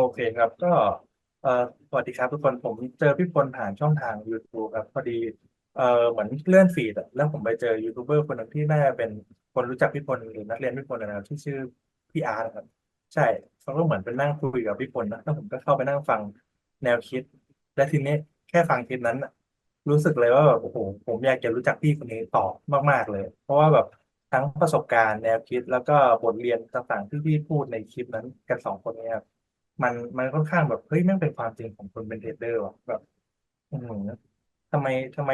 โอเคครับ ก็เอ่อสวัสดีครับทุกคนผมเจอพี่พลผ่านช่องทาง YouTube ครับ พอดีเอ่อเหมือนเลื่อนฟีดอะแล้วผมไปเจอยูทูบเบอร์คนหนึ่งที่น่าจะเป็นคนรู้จักพี่พลหรือนักเรียนพี่พลนะครับที่ชื่อพี่อาร์ตครับ ใช่เขาก็เหมือนเป็นนั่งคุยกับพี่พลนะแล้วผมก็เข้าไปนั่งฟังแนวคิด และทีนี้แค่ฟังคลิปนั้นน่ะรู้สึกเลยว่าแบบโอ้โหผมอยากจะรู้จักพี่คนนี้ต่อมาก ๆเลย เพราะว่าแบบทั้งประสบการณ์แนวคิดแล้วก็บทเรียนต่างๆที่พี่พูดในคลิปนั้นกันสองคนเนี้ครับ มันมันค่อนข้างแบบเฮ้ยแม่งเป็นความจริงของคนเป็นเทรดเดอร์ว่ะแบบอืมทำไมทำไม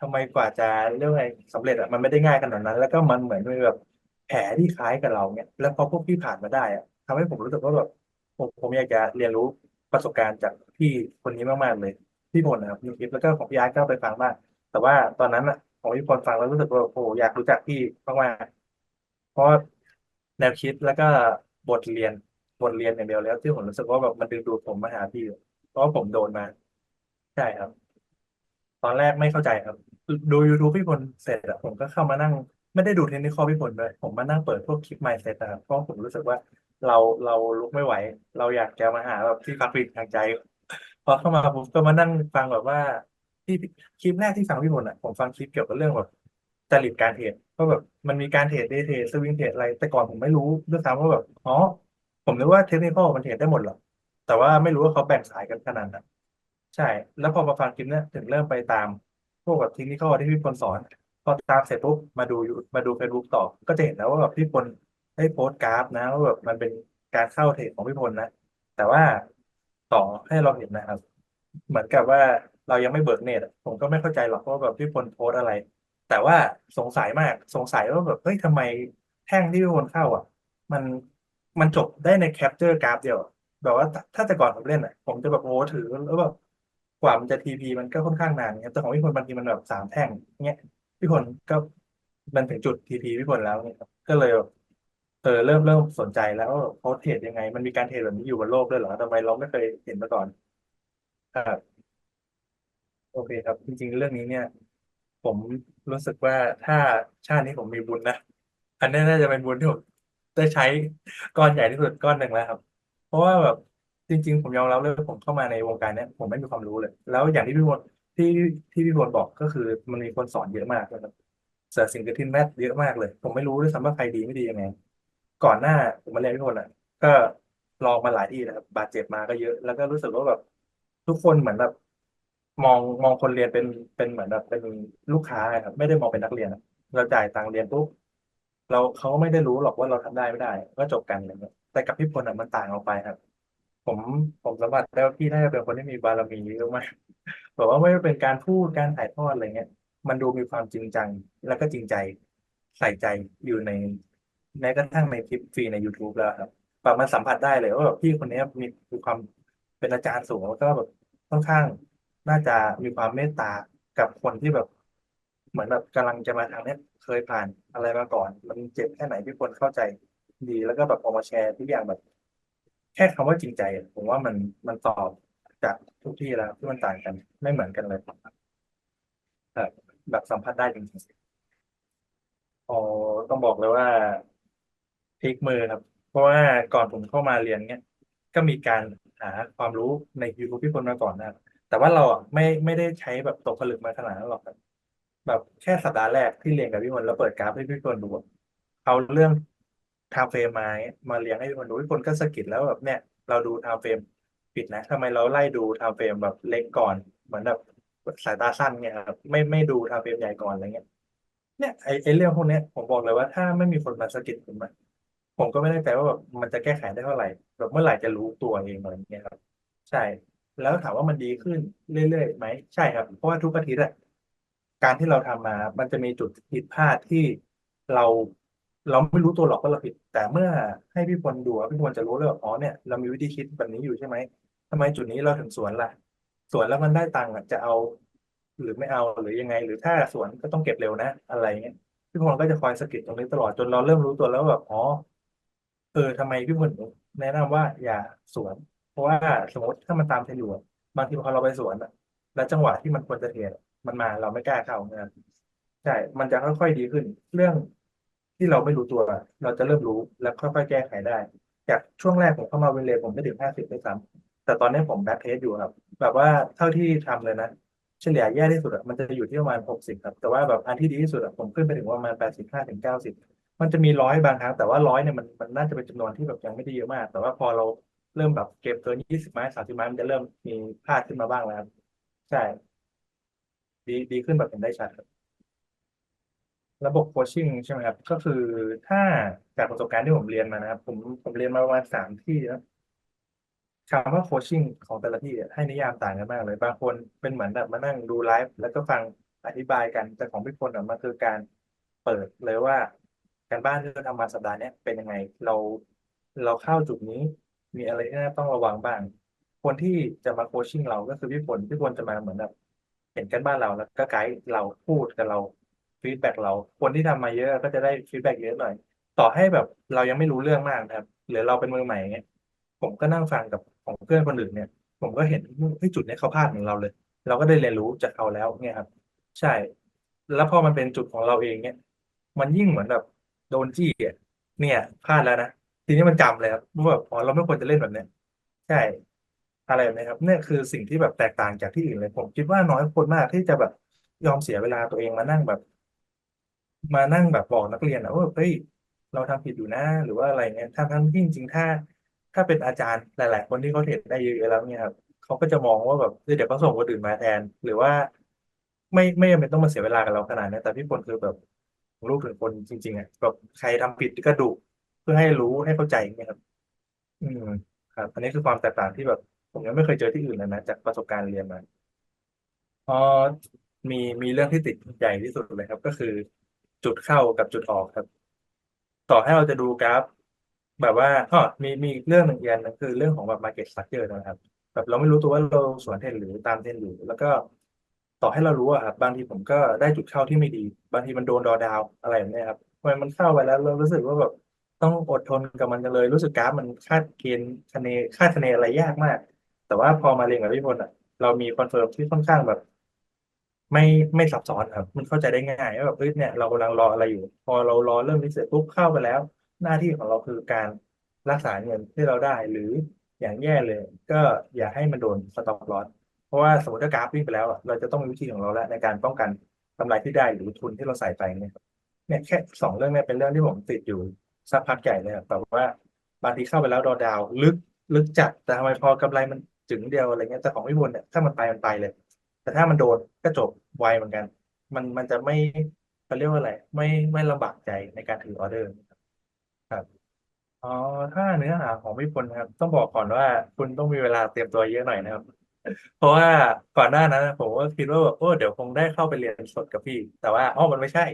ทำไมกว่าจะเรื่องอะไรสำเร็จอะมันไม่ได้ง่ายขนาดนั้น แล้วก็มันเหมือนมีแบบแผลที่คล้ายกับเราเนี่ยแล้วพอพวกพี่ผ่านมาได้อะทำให้ผมรู้สึกว่าแบบผมผมอยากจะเรียนรู้ประสบการณ์จากพี่คนนี้มากๆเลยพี่พลนะครับในคลิปแล้วก็ของพี่อาร์ตก็ไปฟังบ้างแต่ว่าตอนนั้นอะของพี่พลฟังแล้วรู้สึกว่าโอ้อยากรู้จักพี่มากๆเพราะแนวคิดแล้วก็บทเรียน บทเรียนอย่างเดียวแล้วที่ผมรู้สึกว่าแบบมันดึงดูดผมมาหาพี่เพราะผมโดนมา ใช่ครับ ตอนแรกไม่เข้าใจครับ ดู YouTube พี่พลเสร็จอะผมก็เข้ามานั่ง ไม่ได้ดูเทคนิคพี่พลด้วยผมมานั่งเปิดพวกคลิป mindset อะเพราะผมรู้สึกว่าเราเราลุกไม่ไหว เราอยากจะมาหาแบบที่พักพิงทางใจพอเข้ามาผมก็มานั่งฟังแบบว่าที่คลิปแรกที่ฟังพี่พลอะผมฟังคลิปเกี่ยวกับเรื่องแบบจริตการเทรดเพราะแบบมันมีการเทรดเดย์เทรดสวิงเทรดอะไรแต่ก่อนผมไม่รู้ด้วยซ้ำว่าแบบอ๋อ ผมนึกว่าเทคนิคมันเทรดได้หมดหรอกแต่ว่าไม่รู้ว่าเขาแบ่งสายกันขนาดนั้นใช่ แล้วพอมาฟังคลิปเนี้ยถึงเริ่มไปตาม พวกแบบเทคนิคที่พี่พลสอน พอตามเสร็จปุ๊บมาดูมาดู Facebook ต่อ ก็จะเห็นแล้วว่าแบบพี่พลได้โพสต์กราฟนะว่าแบบมันเป็นการเข้าเทรดของพี่พลนะ แต่ว่าต่อให้เราเห็นนะครับ เหมือนกับว่าเรายังไม่เบิกเน็ตผมก็ไม่เข้าใจหรอกว่าแบบพี่พลโพสต์อะไร แต่ว่าสงสัยมากสงสัยว่าแบบเฮ้ยทำไมแท่งที่พี่พลเข้าอะ มัน มันจบได้ในแคปเจอร์กราฟเดียว แบบว่าถ้าแต่ก่อนผมเล่นอะ ผมจะแบบโอ้ถือแล้วแบบกว่ามันจะทีพีมันก็ค่อนข้างนานเงี้ยแต่ของพี่พลบางทีมันแบบสามแท่งเงี้ยพี่พลก็มันถึงจุดทีพีพี่พลแล้วเนี่ยครับก็เลยแบบเออเริ่มเริ่มสนใจแล้วว่าเขาเทรดยังไง มันมีการเทรดแบบนี้อยู่บนโลกด้วยเหรอทำไมเราไม่เคยเห็นมาก่อนครับโอเคครับ จริง ๆ เรื่องนี้เนี่ย ผมรู้สึกว่าถ้าชาตินี้ผมมีบุญนะอันนี้น่าจะเป็นบุญที่ผม ได้ใช้ก้อนใหญ่ที่สุดก้อนหนึ่งแล้วครับ เพราะว่าแบบจริง ๆ ผมยอมรับเลยว่าผมเข้ามาในวงการเนี้ยผมไม่มีความรู้เลย แล้วอย่างที่พี่บอลที่ที่พี่บอลบอกก็คือมันมีคนสอนเยอะมากนะครับเสือสิงกับทินแมทเยอะมากเลย ผมไม่รู้ด้วยซ้ำว่าใครดีไม่ดียังไง ก่อนหน้าผมมาเรียนพี่บอลอะ ก็ลองมาหลายที่นะครับบาดเจ็บมาก็เยอะ แล้วก็รู้สึกว่าแบบทุกคนเหมือนแบบมองมองคนเรียนเป็นเป็นเหมือนแบบเป็นลูกค้าครับไม่ได้มองเป็นนักเรียน เราจ่ายตังค์เรียนปุ๊บ เราเขาไม่ได้รู้หรอกว่าเราทำได้ไม่ได้ ก็จบกันอะไรเงี้ยแต่กับพี่พลอะมันต่างออกไปครับ ผมผมสัมผัสได้ว่าพี่น่าจะเป็นคนที่มีบารมีเยอะมากแบบว่าไม่ว่าเป็นการพูดการถ่ายทอดอะไรเงี้ย มันดูมีความจริงจังแล้วก็จริงใจใส่ใจอยู่ในแม้กระทั่งในคลิปฟรีใน YouTube แล้วครับแบบมันสัมผัสได้เลยว่าแบบพี่คนนี้มีมีความเป็นอาจารย์สูงแล้วก็แบบค่อนข้างน่าจะมีความเมตตากับคนที่แบบ เหมือนแบบกำลังจะมาทางเนี้ยเคยผ่านอะไรมาก่อน มันเจ็บแค่ไหนพี่คนเข้าใจดีแล้วก็แบบออกมาแชร์ทุกอย่างแบบ แค่คำว่าจริงใจ ผมว่ามันมันตอบจากทุกที่แล้วที่มันต่างกัน ไม่เหมือนกันเลยแบบแบบสัมผัสได้จริงๆอ๋อต้องบอกเลยว่าพลิกมือครับ เพราะว่าก่อนผมเข้ามาเรียนเนี้ยก็มีการหาความรู้ใน YouTube พี่พลมาก่อนนะแต่ว่าเราอะไม่ไม่ได้ใช้แบบตกผลึกมาขนาดนั้นหรอกครับ แบบแค่สัปดาห์แรกที่เรียนกับพี่พลแล้วเปิดกราฟให้พี่พลดูอะเอาเรื่องไทม์เฟรมมามาเรียงให้พี่พลดูพี่พลก็สะกิดแล้วแบบเนี่ย เราดูไทม์เฟรมผิดนะทำไมเราไล่ดูไทม์เฟรมแบบเล็กก่อน เหมือนแบบสายตาสั้นเนี่ยครับไม่ไม่ดูไทม์เฟรมใหญ่ก่อนอะไรเงี้ย เนี่ยไอไอเรื่องพวกเนี้ยผมบอกเลยว่าถ้าไม่มีคนมาสะกิดผมอะผมก็ไม่แน่ใจว่าแบบมันจะแก้ไขได้เท่าไหร่แบบเมื่อไหร่จะรู้ตัวเองอะไรเงี้ยครับ ใช่ แล้วถามว่ามันดีขึ้นเรื่อยๆไหมใช่ครับ เพราะว่าทุกอาทิตย์อะ การที่เราทำมา มันจะมีจุดผิดพลาดที่เราเราไม่รู้ตัวหรอกว่าเราผิด แต่เมื่อให้พี่พลดูพี่พลจะรู้เลยว่าอ๋อเนี่ยเรามีวิธีคิดแบบนี้อยู่ใช่ไหมทำไมจุดนี้เราถึงสวนล่ะ สวนแล้วมันได้ตังค์อะจะเอา หรือไม่เอาหรือยังไง หรือถ้าสวนก็ต้องเก็บเร็วนะ อะไรเงี้ยพี่พลก็จะคอยสะกิดตรงนี้ตลอดจนเราเริ่มรู้ตัวแล้วแบบอ๋อเออทำไมพี่พลแนะนำว่าอย่าสวน เพราะว่าสมมติถ้ามันตามเทรนอยู่บางทีพอเราไปสวนอะแล้วจังหวะที่มันควรจะเทรด มันมาเราไม่กล้าเข้านะครับใช่ มันจะค่อยๆดีขึ้น เรื่องที่เราไม่รู้ตัว เราจะเริ่มรู้แล้วค่อยๆแก้ไขได้ จากช่วงแรกผมเข้ามาวินเลผมไม่ถึงห้าสิบด้วยซ้ำแต่ตอนนี้ผมแบ็คเทสอยู่ครับ แบบว่าเท่าที่ทำเลยนะเฉลี่ยแย่ที่สุดมันจะอยู่ที่ประมาณหกสิบครับ แต่ว่าแบบอันที่ดีที่สุดผมขึ้นไปถึงประมาณแปดสิบห้าถึงเก้าสิบมันจะมีร้อยบางครั้งแต่ว่าร้อยเนี่ยมันมันน่าจะเป็นจำนวนที่แบบยังไม่ได้เยอะมาก แต่ว่าพอเราเริ่มแบบเก็บเกินยี่สิบไม้สามสิบไม้มันจะเริ่มมีพลาดขึ้นมาบ้างแล้วครับใช่ ดีดีขึ้นแบบเห็นได้ชัดครับระบบโคชชิ่งใช่ไหมครับ ก็คือถ้าจากประสบการณ์ที่ผมเรียนมานะครับ ผมผมเรียนมาประมาณสามที่นะคำว่าโคชชิ่งของแต่ละที่ให้นิยามต่างกันมากเลย บางคนเป็นเหมือนแบบมานั่งดูไลฟ์แล้วก็ฟังอธิบายกัน แต่ของพี่พลอะมันคือการเปิดเลยว่าการบ้านที่เราทำมาสัปดาห์นี้เป็นยังไง เราเราเข้าจุดนี้มีอะไรที่น่าต้องระวังบ้าง คนที่จะมาโคชชิ่งเราก็คือพี่พลพี่พลจะมาเหมือนแบบ เห็นกันบ้านเราแล้วก็ไกด์เราพูดกับเราฟีดแบ็กเราคนที่ทำมาเยอะก็จะได้ฟีดแบ็กเยอะหน่อย ต่อให้แบบเรายังไม่รู้เรื่องมากนะครับ หรือเราเป็นมือใหม่เงี้ยผมก็นั่งฟังกับของเพื่อนคนอื่นเนี่ย ผมก็เห็นเฮ้ยจุดเนี้ยเขาพลาดเหมือนเราเลย เราก็ได้เรียนรู้จากเขาแล้วเนี่ยครับ ใช่ แล้วพอมันเป็นจุดของเราเองเนี่ยมันยิ่งเหมือนแบบโดนจี้อ่เนี่ยพลาดแล้วนะทีนี้มันจำเลยครับว่าแบบอ๋อเราไม่ควรจะเล่นแบบเนี้ยใช่ อะไรแบบนี้ครับ เนี่ยคือสิ่งที่แบบแตกต่างจากที่อื่นเลย ผมคิดว่าน้อยคนมากที่จะแบบยอมเสียเวลาตัวเองมานั่งแบบ มานั่งแบบบอกนักเรียนนะว่าเฮ้ยเราทำผิดอยู่นะ หรือว่าอะไรเงี้ยทั้งทั้งที่จริงๆถ้า ถ้าเป็นอาจารย์หลาย ๆ คนที่เขาเทรดได้เยอะๆแล้วเนี่ยครับเขาก็จะมองว่าแบบเฮ้ยเดี๋ยวเขาส่งคนอื่นมาแทน หรือว่า ไม่ไม่จำเป็นต้องมาเสียเวลากับเราขนาดนี้นแต่พี่พลคือแบบรู้ถึงคนจริง ๆอะแบบใครทำผิดก็ดุเพื่อให้รู้ให้เข้าใจอย่างเงี้ยครับ อืมครับ อันนี้คือความแตกต่างที่แบบ ผมยังไม่เคยเจอที่อื่นเลยนะจากประสบการณ์เรียนมาอ๋อมีมีเรื่องที่ติดใหญ่ที่สุดเลยครับ ก็คือจุดเข้ากับจุดออกครับ ต่อให้เราจะดูกราฟ แบบว่าอ๋อมีมีอีกเรื่องหนึ่งอีกอันหนึงคือเรื่องของแบบ market structure นะครับ แบบเราไม่รู้ตัวว่าเราสวนเทรนหรือตามเทรนอยู่แล้วก็ต่อให้เรารู้อะครับบางทีผมก็ได้จุดเข้าที่ไม่ดี บางทีมันโดนดอดาวอะไรแบบเนี้ยครับพอมันเข้าไปแล้วเรารู้สึกว่าแบบต้องอดทนกับมันจังเลย รู้สึกกราฟมันคาดเกณฑ์คะเนคาดคะเนอะไรยากมาก แต่ว่าพอมาเรียนกับพี่พลอะ เรามีคอนเฟิร์มที่ค่อนข้างแบบ ไม่ไม่ซับซ้อนครับ มันเข้าใจได้ง่ายว่าแบบเฮ้ยเนี่ย เรากำลังรออะไรอยู่ พอเรารอเริ่มนี้เสร็จปุ๊บเข้าไปแล้ว หน้าที่ของเราคือการรักษาเงินที่เราได้ หรืออย่างแย่เลย ก็อย่าให้มันโดนสต็อปลอสเพราะว่าสมมติถ้ากราฟวิ่งไปแล้วอะเราจะต้องมีวิธีของเราแล้วในการป้องกันกำไรที่ได้หรือทุนที่เราใส่ไปเนี่ยเนี่ยแค่สองเรื่องเนี่ยเป็นเรื่องที่ผมติดอยู่สักพักใหญ่เลยครับแบบว่าบางทีเข้าไปแล้วดอดาว ลึกลึกจัดแต่ทำไมพอกำไรมัน จึงเดียวอะไรเงี้ยแต่ของพี่บุญเนี่ยถ้ามันไปมันไปเลย แต่ถ้ามันโดนก็จบไวเหมือนกัน มันมันจะไม่เขาเรียกว่าอะไร ไม่ไม่ลำบากใจในการถือออเดอร์ครับอ๋อถ้าเนื้อหาของพี่พลนะครับ ต้องบอกก่อนว่าคุณต้องมีเวลาเตรียมตัวเยอะหน่อยนะครับ เพราะว่าก่อนหน้านั้นนะผมก็คิดว่าแบบโอ้เดี๋ยวคงได้เข้าไปเรียนสดกับพี่ แต่ว่าอ๋อมันไม่ใช่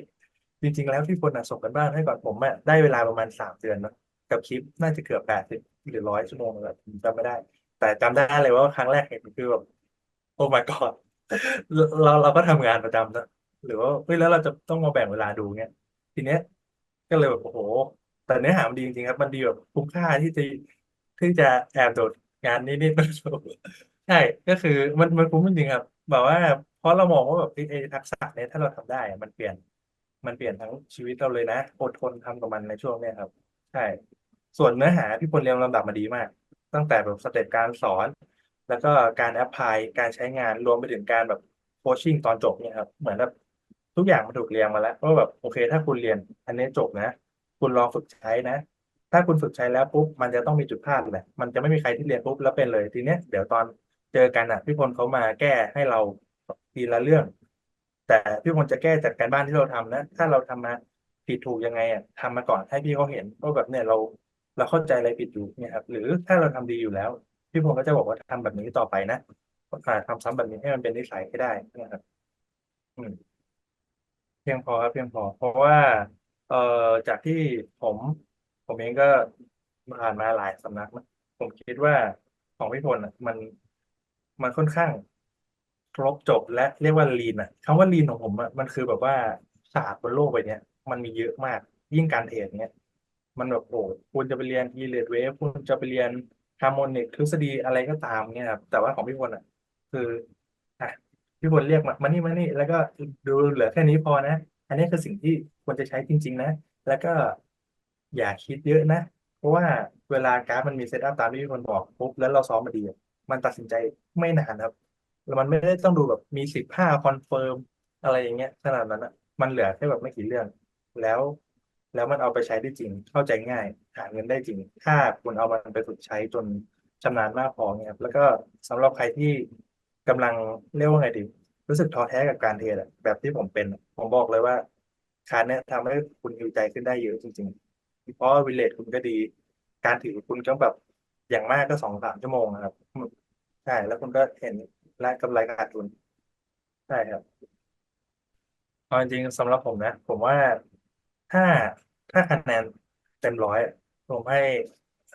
จริง ๆ แล้วพี่พลน่ะส่งกันบ้านให้ก่อนผมอะได้เวลาประมาณสามเดือนเนอะกับคลิปน่าจะเกือบแปดสิบหรือร้อยชั่วโมงเลยจำไม่ได้ แต่จำได้เลยว่าครั้งแรกเห็นคือแบบโอ้ my god เราเราก็ทำงานประจำนะหรือว่าเฮ้ยแล้วเราจะต้องมาแบ่งเวลาดูเงี้ยทีเนี้ย ก็เลยแบบโอ้โห แต่เนื้อหามันดีจริงๆครับ มันดีแบบคุ้มค่าที่จะที่จะแอบโดดงานนิดๆ ใช่ก็คือมันมันคุ้มจริงๆครับแบบว่าเพราะเรามองว่าแบบไอ้ไอ้ทักษะเนี้ยถ้าเราทำได้อะมันเปลี่ยน มันเปลี่ยนทั้งชีวิตเราเลยนะอดทนทำกับมันในช่วงเนี้ยครับ ใช่ ส่วนเนื้อหาพี่พลเรียงลำดับมาดีมาก ตั้งแต่แบบสเต็ปการสอน แล้วก็การแอพพลายการใช้งานรวมไปถึงการแบบโคชชิ่งตอนจบเนี่ยครับเหมือนแบบทุกอย่างมันถูกเรียงมาแล้วว่าแบบโอเค ถ้าคุณเรียนอันนี้จบนะ คุณลองฝึกใช้นะ ถ้าคุณฝึกใช้แล้วปุ๊บมันจะต้องมีจุดพลาดแหละมันจะไม่มีใครที่เรียนปุ๊บแล้วเป็นเลยทีเนี้ยเดี๋ยวตอนเจอกันอะพี่พลเขามาแก้ให้เราทีละเรื่อง แต่พี่พลจะแก้จากการบ้านที่เราทำนะ ถ้าเราทำมาผิดถูกยังไงอะทำมาก่อนให้พี่เขาเห็นว่าแบบเนี่ยเรา เราเข้าใจอะไรผิดอยู่เนี่ยครับ หรือถ้าเราทำดีอยู่แล้ว พี่พงศ์ก็จะบอกว่าทำแบบนี้ต่อไปนะอ่าทำซ้ำแบบนี้ให้มันเป็นนิสัยให้ได้นะครับเพียงพอครับเพียงพอ เพราะว่า เอ่อจากที่ผม ผมเองก็ผ่านมาหลายสำนักนะผมคิดว่าของพี่พลอะมันมันค่อนข้างครบจบและเรียกว่าลีนอะคำว่าลีนของผมอะมันคือแบบว่าศาสตร์บนโลกใบเนี้ยมันมีเยอะมากยิ่งการเทรดเนี้ย มันแบบโอ้คุณจะไปเรียน e r a t e wave คุณจะไปเรียนฮาร์โมนิกทฤษฎีอะไรก็ตามเนี่ยครับแต่ว่าของพี่พลอะ คืออะพี่พลเรียกมามานี่มานี่ แล้วก็ดูเหลือแค่นี้พอนะ อันนี้คือสิ่งที่ควรจะใช้จริง ๆ นะ แล้วก็อย่าคิดเยอะนะ เพราะว่าเวลากราฟมันมีเซตอัพตามที่พี่คนบอกปุ๊บแล้วเราซ้อมมาดี มันตัดสินใจไม่นานครับแล้วมันไม่ได้ต้องดูแบบมีสิบห้าคอนเฟิร์มอะไรอย่างเงี้ยขนาดนั้นอะมันเหลือแค่แบบไม่กี่เรื่อง แล้ว แล้วมันเอาไปใช้ได้จริง เข้าใจง่าย หาเงินได้จริง ถ้าคุณเอามันไปฝึกใช้จนชำนาญมากพอเนี่ยครับแล้วก็สำหรับใครที่กำลังเรียกว่าไงดี รู้สึกท้อแท้กับการเทรดอะแบบที่ผมเป็น ผมบอกเลยว่าคาร์เนี่ยทำให้คุณหิวใจขึ้นได้เยอะจริงๆเพราะวิเลทคุณก็ดี การถือคุณก็แบบอย่างมากก็สองสามชั่วโมงนะครับใช่แล้วคุณก็เห็นและกำไรขาดทุนใช่ครับเอาจริงๆสำหรับผมนะ ผมว่า ถ้า ถ้าคะแนนเต็มร้อยผมให้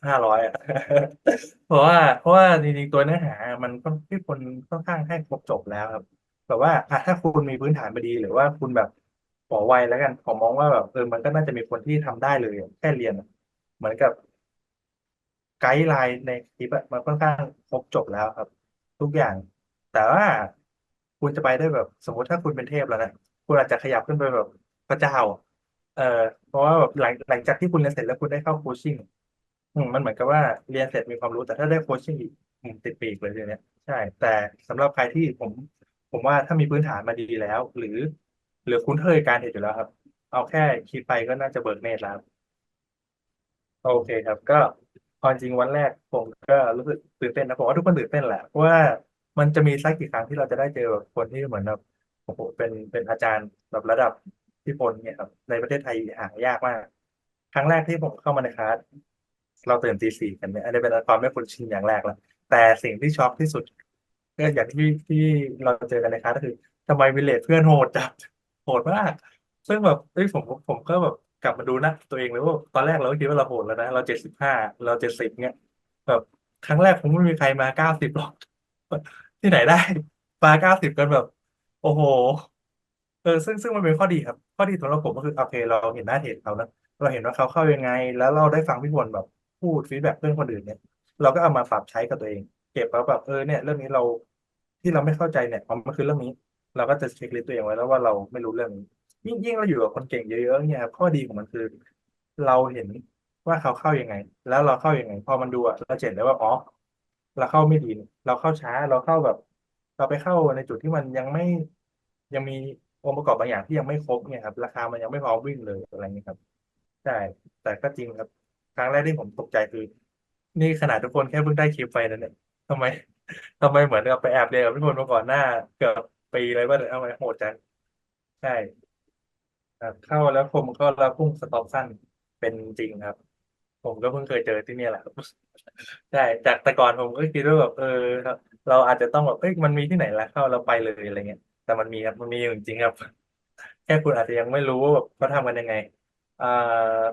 ห้าร้อยอะเพราะว่าเพราะว่าจริงๆตัวเนื้อหา มันก็ที่คนค่อนข้างให้ครบจบแล้วครับแบบว่าอะถ้าคุณมีพื้นฐานมาดีหรือว่าคุณแบบหัวไวแล้วกันผมมองว่าแบบเออมันก็น่าจะมีคนที่ทำได้เลยแค่เรียนอะเหมือนกับไกด์ไลน์ในคลิปอะมันค่อนข้างครบจบแล้วครับ ทุกอย่าง แต่ว่าคุณจะไปได้แบบ สมมติถ้าคุณเป็นเทพแล้วนะคุณอาจจะขยับขึ้นไปแบบพระเจ้า เออเพราะว่าแบบหลังหลังจากที่คุณเรียนเสร็จแล้วคุณได้เข้าโคชชิ่งอืมมันเหมือนกับว่าเรียนเสร็จมีความรู้แต่ถ้าได้โคชชิ่งอีกอืมติดปีกเลยทีเนี้ยใช่ แต่สำหรับใครที่ผม ผมว่าถ้ามีพื้นฐานมาดีแล้ว หรือ หรือคุ้นเคยการเทรดอยู่แล้วครับ เอาแค่คิดไปก็น่าจะเบิกเนตรแล้วโอเคครับ ก็ความจริงวันแรกผมก็รู้สึกตื่นเต้นนะผมว่าทุกคนตื่นเต้นแหละเพราะว่ามันจะมีสักกี่ครั้งที่เราจะได้เจอแบบคนที่เหมือนแบบโอ้โหเป็นเป็นอาจารย์แบบระดับ พี่พลเนี่ยครับในประเทศไทยหายากมาก ครั้งแรกที่ผมเข้ามาในคลาสเราตื่นตีสี่กันเนี่ยอันนี้เป็นความไม่คุ้นชินอย่างแรกแล้วแต่สิ่งที่ช็อกที่สุดก็อย่างที่ที่เราเจอกันในคลาสก็คือทำไมวิเลจเพื่อนโหดจังโหดมากซึ่งแบบเอ้ยผมผมก็แบบกลับมาดูนะตัวเองเลยว่าตอนแรกเราก็คิดว่าเราโหดแล้วนะเราเจ็ดสิบห้าเราเจ็ดสิบเนี้ยแบบครั้งแรกคงไม่มีใครมาเก้าสิบหรอกที่ไหนได้มาเก้าสิบกันแบบ โอ้โหเออซึ่งซึ่งมันเป็นข้อดีครับ ข้อดีสำหรับผมก็คือโอเค เราเห็นหน้าเทรดเขานะเราเห็นว่าเขาเข้ายังไง แล้วเราได้ฟังพี่พลแบบพูดฟีดแบ็กเรื่องคนอื่นเนี่ย เราก็เอามาปรับใช้กับตัวเอง เก็บแล้วแบบเออเนี่ย เรื่องนี้เราที่เราไม่เข้าใจเนี่ยมันคือเรื่องนี้ เราก็จะเช็คลิสต์ตัวเองไว้แล้วว่าเราไม่รู้เรื่องนี้ยิ่งยิ่งเราอยู่กับคนเก่งเยอะๆเนี่ยครับข้อดีของมันคือ เราเห็นว่าเขาเข้ายังไง แล้วเราเข้ายังไง พอมันดูอะเราเห็นได้ว่าอ๋อเราเข้าไม่ดี เราเข้าช้าเราเข้าแบบ เราไปเข้าในจุดที่มันยังไม่ยังมี องค์ประกอบบางอย่างที่ยังไม่ครบเนี่ยครับ ราคามันยังไม่พอวิ่งเลยอะไรเงี้ยครับใช่แต่ก็จริงครับ ครั้งแรกที่ผมตกใจคือ นี่ขนาดทุกคนแค่เพิ่งได้คลิปไปนั่นเนี่ยทำไมทำไมเหมือนกับไปแอบเรียนกับพี่พลมาก่อนหน้า เกือบปีเลยว่าเอาไงโหดจังใช่ครับเข้าแล้วผมก็แล้วพุ่งสต็อปสั้นเป็นจริงครับ ผมก็เพิ่งเคยเจอที่นี่แหละครับใช่จากแต่ก่อนผมก็คิดว่าแบบเออเราอาจจะต้องแบบเอ้ยมันมีที่ไหนละเข้าเราไปเลยอะไรเงี้ย แต่มันมีครับมันมีอยู่จริงๆครับแค่คุณอาจจะยังไม่รู้ว่าแบบเขาทำกันยังไงอ่า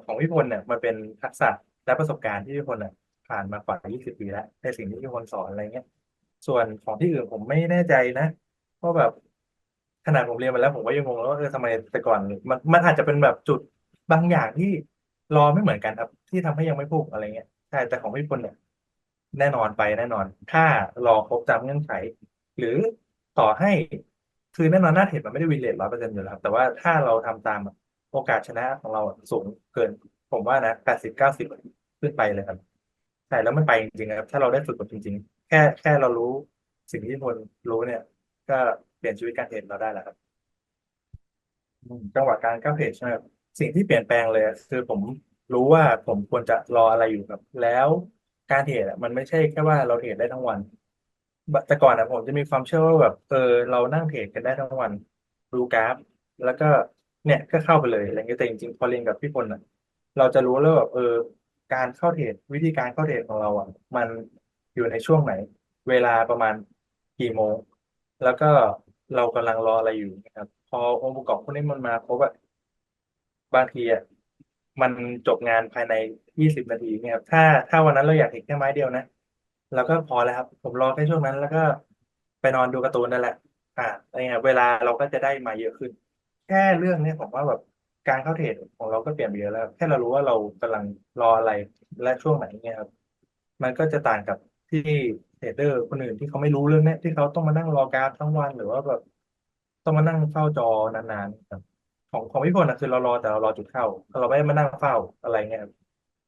ของพี่พลเนี่ยมันเป็นทักษะและประสบการณ์ที่พี่พลเนี่ยผ่านมากว่า 20 ปีแล้วในสิ่งที่พี่พลสอนอะไรเงี้ยส่วนของที่อื่นผมไม่แน่ใจนะเพราะแบบขนาดผมเรียนมาแล้วผมก็ยังงงว่าเออทำไมแต่ก่อนมันมันอาจจะเป็นแบบจุดบางอย่างที่รอไม่เหมือนกันครับ ที่ทำให้ยังไม่พุ่งอะไรเงี้ยใช่แต่ของพี่พลเนี่ย แน่นอนไปแน่นอน ถ้ารอครบตามเงื่อนไข หรือต่อให้ คือแน่นอนหน้าเทรดมันไม่ได้วินเลทร้อยเปอร์เซ็นต์อยู่แล้วครับ แต่ว่าถ้าเราทำตามโอกาสชนะของเราสูงเกิน ผมว่านะแปดสิบเก้าสิบขึ้นไปเลยครับใช่แล้วมันไปจริงๆครับ ถ้าเราได้ฝึกกับจริง ๆ แค่แค่เรารู้สิ่งที่พลรู้เนี่ย ก็เปลี่ยนชีวิตการเทรดเราได้แล้วครับจังหวะการก้าวเทรดใช่ไหมครับสิ่งที่เปลี่ยนแปลงเลยคือผมรู้ว่าผมควรจะรออะไรอยู่ครับ แล้วการเทรดมันไม่ใช่แค่ว่าเราเทรดได้ทั้งวัน แต่ก่อนอะผมจะมีความเชื่อว่าแบบ เออ เรานั่งเทรดกันได้ทั้งวันดูกราฟ แล้วก็เนี่ยก็เข้าไปเลยอะไรเงี้ยแต่จริงๆพอเรียนกับพี่พลอะเราจะรู้แล้วแบบเออ การเข้าเทรดวิธีการเข้าเทรดของเราอะมันอยู่ในช่วงไหน เวลาประมาณกี่โมง แล้วก็เรากำลังรออะไรอยู่นะครับ พอองค์ประกอบพวกนี้มันมาครบอะบางทีอะมันจบงานภายในยี่สิบนาทีเนี่ยครับถ้าถ้าวันนั้นเราอยากเห็นแค่ไม้เดียวนะ เราก็พอแล้วครับ ผมรอแค่ช่วงนั้น แล้วก็ไปนอนดูการ์ตูนนั่นแหละ อ่าอะไรเงี้ยเวลาเราก็จะได้มาเยอะขึ้น แค่เรื่องเนี้ยผมว่าแบบการเข้าเทรดของเราก็เปลี่ยนไปเยอะแล้ว แค่เรารู้ว่าเรากำลังรออะไรและช่วงไหนเนี่ยครับ มันก็จะต่างกับที่เทรดเดอร์คนอื่นที่เขาไม่รู้เรื่องเนี้ยที่เขาต้องมานั่งรอกราฟทั้งวันหรือว่าแบบต้องมานั่งเฝ้าจอนานๆครับของของพี่พลนะคือเรารอแต่เรารอจุดเข้าเราไม่ได้มานั่งเฝ้าอะไรเงี้ยครับ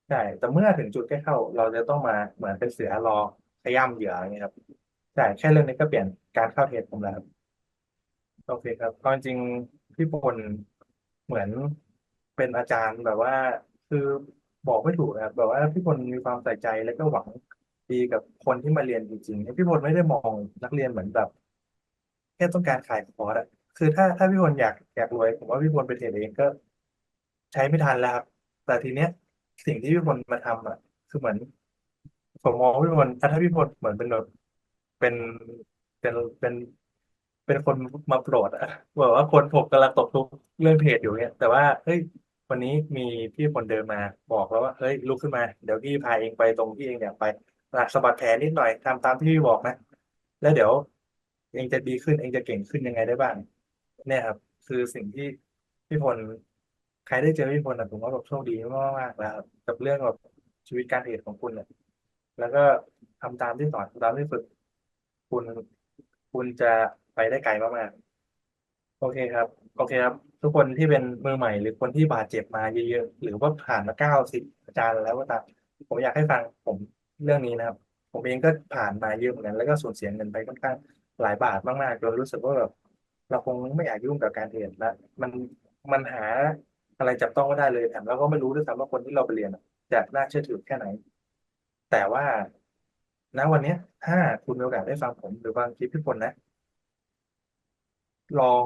ใช่ แต่เมื่อถึงจุดใกล้เข้า เราจะต้องมาเหมือนเป็นเสือรอขย้ำเหยื่ออย่างเงี้ยครับใช่แค่เรื่องนี้ก็เปลี่ยนการเข้าเทรดผมแล้วครับโอเคครับความจริงพี่พลเหมือนเป็นอาจารย์แบบว่า คือบอกไม่ถูกนะครับแบบว่าพี่พลมีความใส่ใจแล้วก็หวังดีกับคนที่มาเรียนจริงๆพี่พลไม่ได้มองนักเรียนเหมือนแบบแค่ต้องการขายคอร์สอะคือถ้าถ้าพี่พลอยากอยากรวยผมว่าพี่พลไปเทรดเองก็ ใช้ไม่ทันแล้วครับ แต่ทีเนี้ย สิ่งที่พี่พลมาทำอะคือเหมือนผมมองพี่พลถ้าถ้าพี่พลเหมือนเป็นแบบเป็นเป็นเป็นเป็นคนมาโปรดอะบอกว่าคนผมกำลังตกทุกข์เรื่องเทรดอยู่เนี่ย แต่ว่าเฮ้ยวันนี้มีพี่คนเดินมาบอกแล้วว่าเฮ้ยลุกขึ้นมาเดี๋ยวพี่พาเองไปตรงที่เองอยากไปหลักสะบัดแขนนิดหน่อยทำตามที่พี่บอกนะ แล้วเดี๋ยวเองจะดีขึ้นเองจะเก่งขึ้นยังไงได้บ้าง เนี่ยครับ คือสิ่งที่พี่พล ใครได้เจอพี่พลนะผมว่าแบบโชคดีมากๆแล้วครับกับเรื่องแบบชีวิตการเทรดของคุณเนี่ยแล้วก็ทำตามที่สอนทำตามที่ฝึก คุณคุณจะไปได้ไกลมากๆโอเคครับ โอเคครับ ทุกคนที่เป็นมือใหม่ หรือคนที่บาดเจ็บมาเยอะๆหรือว่าผ่านมาเก้าสิบอาจารย์แล้วก็ตามผมอยากให้ฟังผมเรื่องนี้นะครับ ผมเองก็ผ่านมาเยอะเหมือนกันแล้วก็สูญเสียเงินไปค่อนข้างหลายบาทมากๆจนรู้สึกว่าแบบ เราคงไม่อยากยุ่งกับการเทรียนแล้วมันมันหา อะไรจับต้องไม่ได้เลยแถมเราก็ไม่รู้ด้วยซ้ำว่าคนที่เราไปเรียนอะจะน่าเชื่อถือแค่ไหน แต่ว่าณวันเนี้ยถ้าคุณมีโอกาสได้ฟังผมหรือฟังคลิปพี่พลนะ ลอง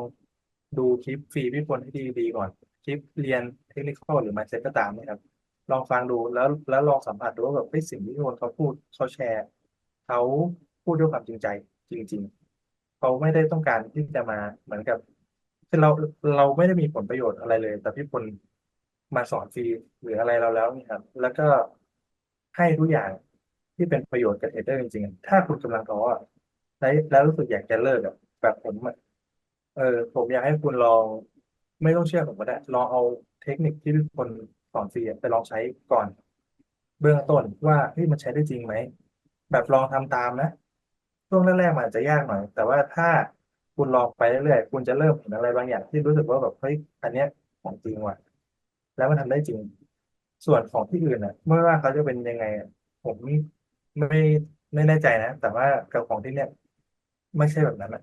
ดูคลิปฟรีพี่พลให้ดีๆก่อน คลิปเรียนเทคนิคหรือ mindset ก็ตามนะครับ ลองฟังดูแล้วแล้วลองสัมผัสดูว่าแบบเฮ้สิ่งที่พี่พลเขาพูดเขาแชร์เขาพูดด้วยความจริงใจจริง ๆ เขาไม่ได้ต้องการที่จะมาเหมือนกับ คือเราเราไม่ได้มีผลประโยชน์อะไรเลย แต่พี่พลมาสอนฟรีหรืออะไรเราแล้วนี่ครับ แล้วก็ให้ทุกอย่างที่เป็นประโยชน์กับเทรดเดอร์จริงๆ ถ้าคุณกำลังท้ออะแล้วแล้วรู้สึกอยากจะเลิกอะแบบผมอะเออ ผมอยากให้คุณลอง ไม่ต้องเชื่อผมก็ได้ ลองเอาเทคนิคที่พี่พลสอนฟรีอะไปลองใช้ก่อน เบื้องต้นว่าเฮ้ยมันใช้ได้จริงไหม แบบลองทำตามนะ ช่วงแรกๆมันอาจจะยากหน่อย แต่ว่าถ้า คุณลองไปเรื่อยๆคุณจะเริ่มเห็นอะไรบางอย่างที่รู้สึกว่าแบบเฮ้ยอันเนี้ยของจริงว่ะ แล้วมันทำได้จริง ส่วนของที่อื่นอะไม่ว่าเขาจะเป็นยังไง ผมไม่ไม่แน่ใจนะแต่ว่ากับของที่เนี้ยไม่ใช่แบบนั้นอะ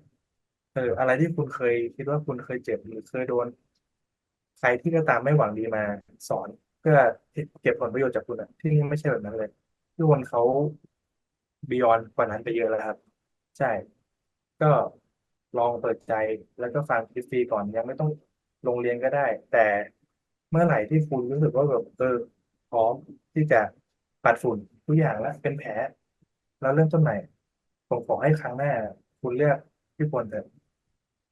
เอออะไรที่คุณเคยคิดว่าคุณเคยเจ็บหรือเคยโดน ใครที่ก็ตามไม่หวังดีมาสอน เพื่อเก็บผลประโยชน์จากคุณอะ ที่นี่ไม่ใช่แบบนั้นเลยทุกคนเขาบียอนกว่านั้นไปเยอะแล้วครับ ใช่ ก็ ลองเปิดใจแล้วก็ฟังคลิปฟรีก่อนยังไม่ต้องลงเรียนก็ได้ แต่เมื่อไหร่ที่คุณรู้สึกว่าแบบเออพร้อมที่จะปัดฝุ่นทุกอย่างแล้วเป็นแผลแล้วเริ่มต้นใหม่ผมขอให้ครั้งหน้า คุณเลือกพี่พลเถอะ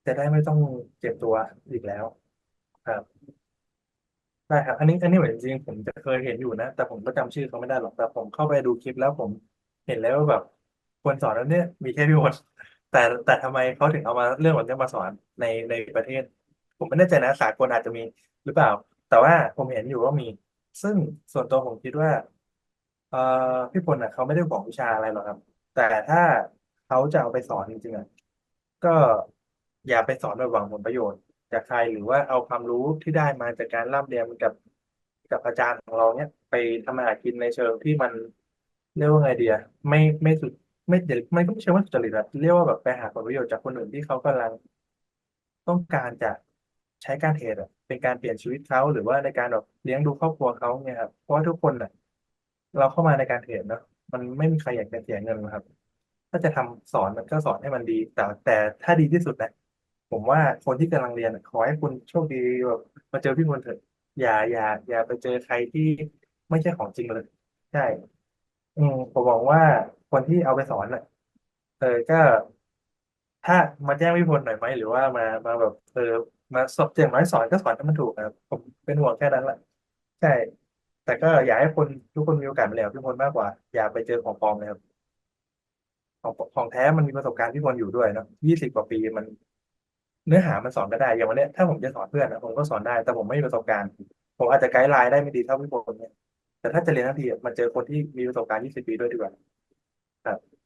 จะได้ไม่ต้องเจ็บตัวอีกแล้ว ครับได้ครับ อันนี้อันนี้เหมือนจริงๆผมจะเคยเห็นอยู่นะ แต่ผมก็จำชื่อเขาไม่ได้หรอกแต่ผมเข้าไปดูคลิปแล้วผมเห็นแล้วว่าแบบคนสอนแล้วเนี่ยมีแค่พี่พล แต่แต่ทำไมเขาถึงเอามาเรื่องแบบนี้มาสอนในในประเทศ ผมไม่แน่ใจนะสากลอาจจะมีหรือเปล่า แต่ว่าผมเห็นอยู่ว่ามี ซึ่งส่วนตัวผมคิดว่า เอ่อพี่พลน่ะเขาไม่ได้บอกวิชาอะไรหรอกครับ แต่ถ้าเขาจะเอาไปสอนจริงๆอะก็อย่าไปสอนโดยหวังผลประโยชน์จากใครหรือว่าเอาความรู้ที่ได้มาจากการร่ำเรียนกับกับอาจารย์ของเราเนี่ย ไปทำมาหากินในเชิงที่มันเรียกว่าไงเดียไม่ไม่สุด ไม่เดี๋ยวไม่ต้องเชื่อว่าสุจริตอะเรียกว่าแบบไปหาผลประโยชน์จากคนอื่นที่เขากำลังต้องการจะใช้การเทรดอะเป็นการเปลี่ยนชีวิตเขาหรือว่าในการแบบเลี้ยงดูครอบครัวเขาเนี่ยครับเพราะว่าทุกคนอะเราเข้ามาในการเทรดเนาะมันไม่มีใครอยากจะเสียเงินนะครับ ถ้าจะทำสอนมันก็สอนให้มันดี แต่แต่ถ้าดีที่สุดนะผมว่าคนที่กำลังเรียนอะขอให้คุณโชคดีแบบมาเจอพี่มนเถอะอย่าอย่า อย่าไปเจอใครที่ไม่ใช่ของจริงเลย ใช่ อืมผมบอกว่า คนที่เอาไปสอนอะ เออก็ ถ้ามาแจ้งพี่พลหน่อยไหมหรือว่ามามาแบบ เออมาสอบอย่างน้อยสอนก็สอนให้มันถูกนะครับผมเป็นห่วงแค่นั้นแหละใช่ แต่ก็อยากให้คนทุกคนมีโอกาสมาแล้วพี่พลมากกว่า อย่าไปเจอของปลอมเลยครับของของแท้มันมีประสบการณ์พี่พลอยู่ด้วยเนอะยี่สิบกว่าปีมัน เนื้อหามันสอนก็ได้อย่างวันเนี้ยถ้าผมจะสอนเพื่อนนะผมก็สอนได้ แต่ผมไม่มีประสบการณ์ ผมอาจจะไกด์ไลน์ได้ไม่ดีเท่าพี่พลเนี่ยแต่ถ้าจะเรียนทันทีอะมาเจอคนที่มีประสบการณ์ยี่สิบปีด้วยดีกว่า ครับ